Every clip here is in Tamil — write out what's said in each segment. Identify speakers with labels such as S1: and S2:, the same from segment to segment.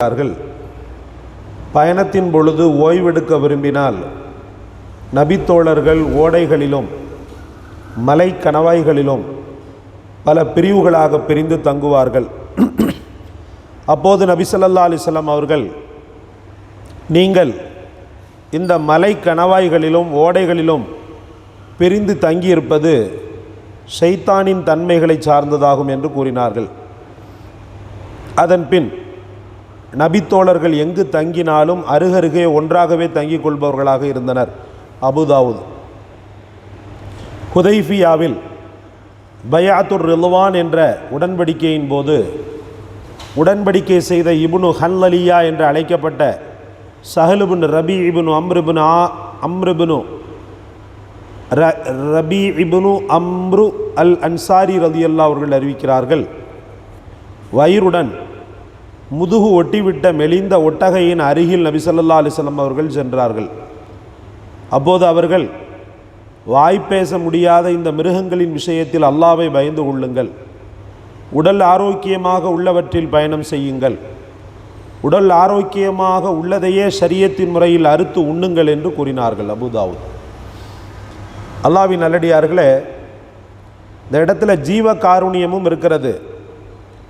S1: இருக்கிறார்கள் பயணத்தின் பொழுது ஓய்வெடுக்க விரும்பினால் நபித்தோழர்கள் ஓடைகளிலும் மலை கணவாய்களிலும் பல பிரிவுகளாக பிரிந்து தங்குவார்கள். அப்போது நபிசல்லா அலிசல்லாம் அவர்கள் நீங்கள் இந்த மலை கணவாய்களிலும் ஓடைகளிலும் பிரிந்து தங்கியிருப்பது ஷைத்தானின் தன்மைகளை சார்ந்ததாகும் என்று கூறினார்கள். அதன் பின் நபித்தோழர்கள் எங்கு தங்கினாலும் அருகருகே ஒன்றாகவே தங்கிக் கொள்பவர்களாக இருந்தனர். அபுதாவுத் ஹுதைஃபியாவில் பயாத்துர் ரிலுவான் என்ற உடன்படிக்கையின் போது உடன்படிக்கை செய்த இப்னு ஹன்லலியா என்று அழைக்கப்பட்ட சஹலுபின் ரபி இபுனு அம்ருபின் ஆ அம்ருபினு ர ரபி இபுனு அம்ரு அல் அன்சாரி ரதியல்லா அவர்கள் அறிவிக்கிறார்கள். வயிறுடன் முதுகு ஒட்டிவிட்ட மெலிந்த ஒட்டகையின் அருகில் நபிசல்லா ஸல்லல்லாஹு அவர்கள் சென்றார்கள். அப்போது அவர்கள் வாய் பேச முடியாத இந்த மிருகங்களின் விஷயத்தில் அல்லாவை பயந்து கொள்ளுங்கள். உடல் ஆரோக்கியமாக உள்ளவற்றில் பயணம் செய்யுங்கள். உடல் ஆரோக்கியமாக உள்ளதையே சரியத்தின் முறையில் அறுத்து உண்ணுங்கள் என்று கூறினார்கள் அபுதாவுத் அல்லாவின் நல்லடியார்களே இந்த இடத்துல ஜீவ காருண்யமும் இருக்கிறது.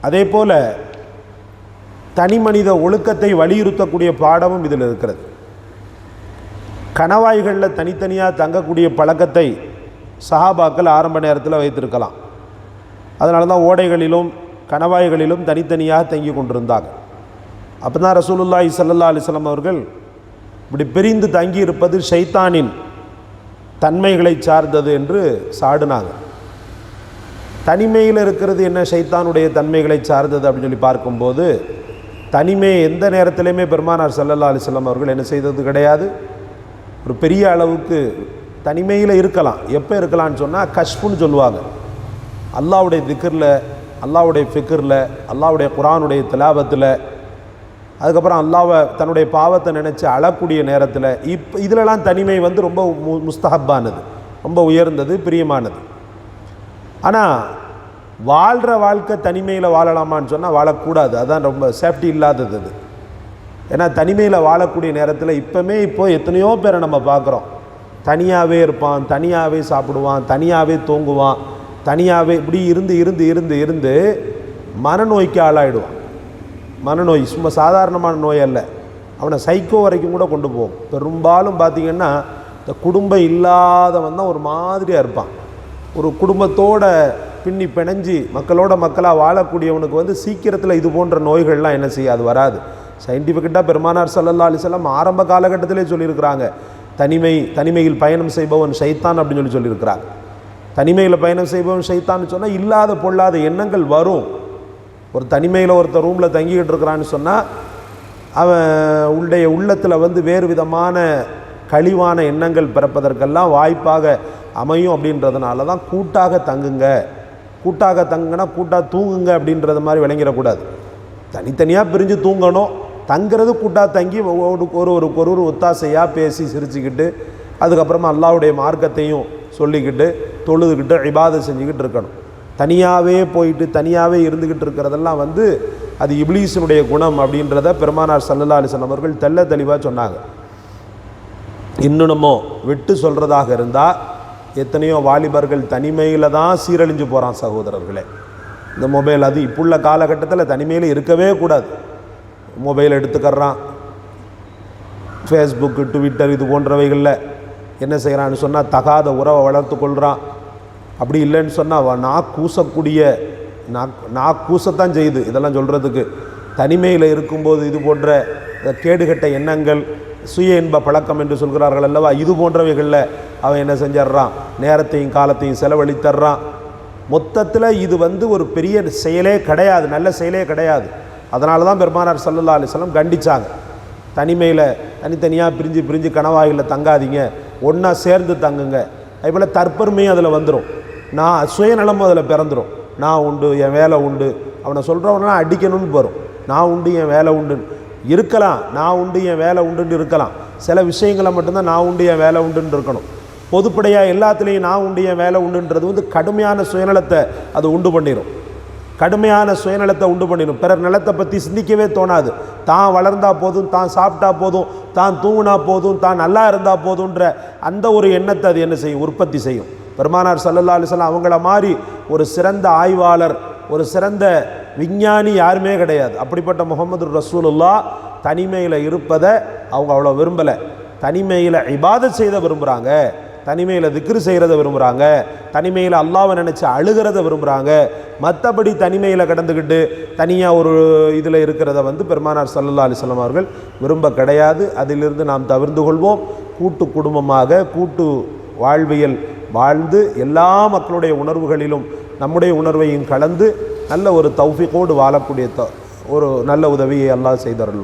S1: அதே போல் தனி மனித ஒழுக்கத்தை வலியுறுத்தக்கூடிய பாடமும் இதில் இருக்கிறது. கணவாய்களில் தனித்தனியாக தங்கக்கூடிய பழக்கத்தை சஹாபாக்கள் ஆரம்ப நேரத்தில் வைத்திருக்கலாம். அதனால தான் ஓடைகளிலும் கணவாய்களிலும் தனித்தனியாக தங்கி கொண்டிருந்தாங்க. அப்போ தான் ரசூலுல்லாஹி ஸல்லல்லாஹு அலிஸ்லாம் அவர்கள் இப்படி பிரிந்து தங்கி இருப்பது ஷைத்தானின் தன்மைகளை சார்ந்தது என்று சாடினாங்க. தனிமையில் இருக்கிறது என்ன சைத்தானுடைய தன்மைகளை சார்ந்தது அப்படின்னு சொல்லி பார்க்கும்போது தனிமை எந்த நேரத்திலையுமே பெருமானார் சல்லல்லா அலைஹி அவர்கள் என்ன செய்தது கிடையாது. ஒரு பெரிய அளவுக்கு தனிமையில் இருக்கலாம். எப்போ இருக்கலாம்னு சொன்னால் கஷ்புன்னு சொல்லுவாங்க. அல்லாவுடைய திக்கரில் அல்லாவுடைய ஃபிக்கரில் அல்லாவுடைய குரானுடைய திலாபத்தில் அதுக்கப்புறம் அல்லாவை தன்னுடைய பாவத்தை நினச்சி அழக்கூடிய நேரத்தில் இப்போ இதிலலாம் தனிமை வந்து ரொம்ப மு முஸ்தஹப்பானது. ரொம்ப உயர்ந்தது பிரியமானது. ஆனால் வாழ்கிற வாழ்க்கை தனிமையில் வாழலாமான்னு சொன்னால் வாழக்கூடாது. அதான் ரொம்ப சேஃப்டி இல்லாதது அது. ஏன்னா தனிமையில் வாழக்கூடிய நேரத்தில் இப்போமே இப்போ எத்தனையோ பேரை நம்ம பார்க்குறோம். தனியாகவே இருப்பான் தனியாகவே சாப்பிடுவான் தனியாகவே தூங்குவான் தனியாகவே இப்படி இருந்து இருந்து இருந்து இருந்து மனநோய்க்கு ஆளாயிடுவான். மனநோய் சும்மா சாதாரணமான நோய் அல்ல. அவனை சைக்கோ வரைக்கும் கூட கொண்டு போகும். பெரும்பாலும் பார்த்திங்கன்னா இந்த குடும்பம் இல்லாதவன் தான் ஒரு மாதிரியாக இருப்பான். ஒரு குடும்பத்தோட பின்னி பிணைஞ்சு மக்களோட மக்களாக வாழக்கூடியவனுக்கு வந்து சீக்கிரத்தில் இது போன்ற நோய்கள்லாம் என்ன செய்யாது வராது. சயின்டிஃபிக்கட்டாக பெருமானார் சல்லல்லா அலிசல்லாம் ஆரம்ப காலகட்டத்திலே சொல்லியிருக்கிறாங்க. தனிமை தனிமையில் பயணம் செய்பவன் ஷைத்தான் அப்படின்னு சொல்லி சொல்லியிருக்கிறாங்க. தனிமையில் பயணம் செய்பவன் ஷைத்தான்னு சொன்னால் இல்லாத பொல்லாத எண்ணங்கள் வரும். ஒரு தனிமையில் ஒருத்தர் ரூமில் தங்கிக்கிட்டு இருக்கிறான்னு சொன்னால் அவன் உடைய உள்ளத்தில் வந்து வேறு விதமான கழிவான எண்ணங்கள் பிறப்பதற்கெல்லாம் வாய்ப்பாக அமையும் அப்படின்றதுனால தான் கூட்டாக தங்குங்க. கூட்டாக தங்கினா கூட்டாக தூங்குங்க அப்படின்றது மாதிரி விளங்கிடக்கூடாது. தனித்தனியாக பிரிஞ்சு தூங்கணும். தங்குறது கூட்டாக தங்கி ஒரு ஒரு ஒரு ஒரு ஒத்தாசையாக பேசி சிரிச்சுக்கிட்டு அதுக்கப்புறமா அல்லாவுடைய மார்க்கத்தையும் சொல்லிக்கிட்டு தொழுதுகிட்டு இபாதை செஞ்சுக்கிட்டு இருக்கணும். தனியாகவே போயிட்டு தனியாகவே இருந்துக்கிட்டு இருக்கிறதெல்லாம் வந்து அது இப்லீஸினுடைய குணம் அப்படின்றத பெருமானார் சல்லல்லா அலிசன் அவர்கள் தெல்ல தெளிவாக சொன்னாங்க. இன்னுமோ விட்டு சொல்கிறதாக இருந்தால் எத்தனையோ வாலிபர்கள் தனிமையில் தான் சீரழிஞ்சு போகிறான் சகோதரர்களே. இந்த மொபைல் அது இப்புள்ள காலகட்டத்தில் தனிமையில் இருக்கவே கூடாது. மொபைல் எடுத்துக்கறான். ஃபேஸ்புக்கு ட்விட்டர் இது போன்றவைகளில் என்ன செய்கிறான்னு சொன்னால் தகாத உறவை வளர்த்து கொள்கிறான் அப்படி இல்லைன்னு சொன்னால் நான் கூசக்கூடிய நான் நான் கூசத்தான் செய்யுது. இதெல்லாம் சொல்கிறதுக்கு தனிமையில் இருக்கும்போது இது போன்ற கேடுகட்ட எண்ணங்கள் சுய இன்ப பழக்கம் என்று சொல்கிறார்கள் அல்லவா? இது போன்றவைகளில் அவன் என்ன செஞ்சிட்றான்? நேரத்தையும் காலத்தையும் செலவழித்தர்றான். மொத்தத்தில் இது வந்து ஒரு பெரிய செயலே கிடையாது நல்ல செயலே கிடையாது. அதனால தான் பெருமானார் சல்லல்லா அலிஸ்லாம் கண்டிச்சாங்க. தனிமையில் தனித்தனியாக பிரிஞ்சு பிரிஞ்சு கணவாயில் தங்காதீங்க. ஒன்றா சேர்ந்து தங்குங்க. அதுபோல் தற்பெருமையும் அதில் வந்துடும் நான் சுயநலமும் அதில் பிறந்துடும் நான் உண்டு என் வேலை உண்டு. அவனை சொல்கிறவனா அடிக்கணும்னு போகிறோம் நான் உண்டு என் வேலை உண்டுன்னு. இருக்கலாம். நான் உண்டு என் வேலை உண்டுன்னு இருக்கலாம். சில விஷயங்களை மட்டும்தான் நான் உண்டு என் வேலை உண்டுன்னு இருக்கணும். பொதுப்படையாக எல்லாத்துலேயும் நான் உண்டு என் வேலை உண்டுன்றது வந்து கடுமையான சுயநலத்தை அது உண்டு பண்ணிடும் கடுமையான சுயநலத்தை உண்டு பண்ணிடும் பிறர் நலத்தை பற்றி சிந்திக்கவே தோணாது. தான் வளர்ந்தா போதும் தான் சாப்பிட்டா போதும் தான் தூங்கினா போதும் தான் நல்லா இருந்தால் போதுன்ற அந்த ஒரு எண்ணத்தை அது என்ன செய்யும்? உற்பத்தி செய்யும். பெருமானார் சல்லல்லா அலிஸ்லாம் அவங்கள மாதிரி ஒரு சிறந்த ஆய்வாளர் ஒரு சிறந்த விஞ்ஞானி யாருமே கிடையாது. அப்படிப்பட்ட முகமது ரசூலுல்லா தனிமையில் இருப்பதை அவங்க அவ்வளோ விரும்பலை. தனிமையில் இபாதத் செய்த விரும்புகிறாங்க தனிமையில் திக்ரு செய்கிறத விரும்புகிறாங்க தனிமையில் அல்லாவை நினச்சி அழுகிறத விரும்புகிறாங்க மற்றபடி தனிமையில் கடந்துக்கிட்டு தனியாக ஒரு இதில் இருக்கிறத வந்து பெருமானார் சல்லல்லா அலிஸ்லாம் அவர்கள் விரும்ப கிடையாது. அதிலிருந்து நாம் தவிர்ந்து கொள்வோம். கூட்டு குடும்பமாக கூட்டு வாழ்வியல் வாழ்ந்து எல்லா மக்களுடைய உணர்வுகளிலும் நம்முடைய உணர்வையும் கலந்து நல்ல ஒரு தௌஃபிகோடு வாழக்கூடிய த ஒரு நல்ல உதவியை எல்லாம் செய்தருள்வார்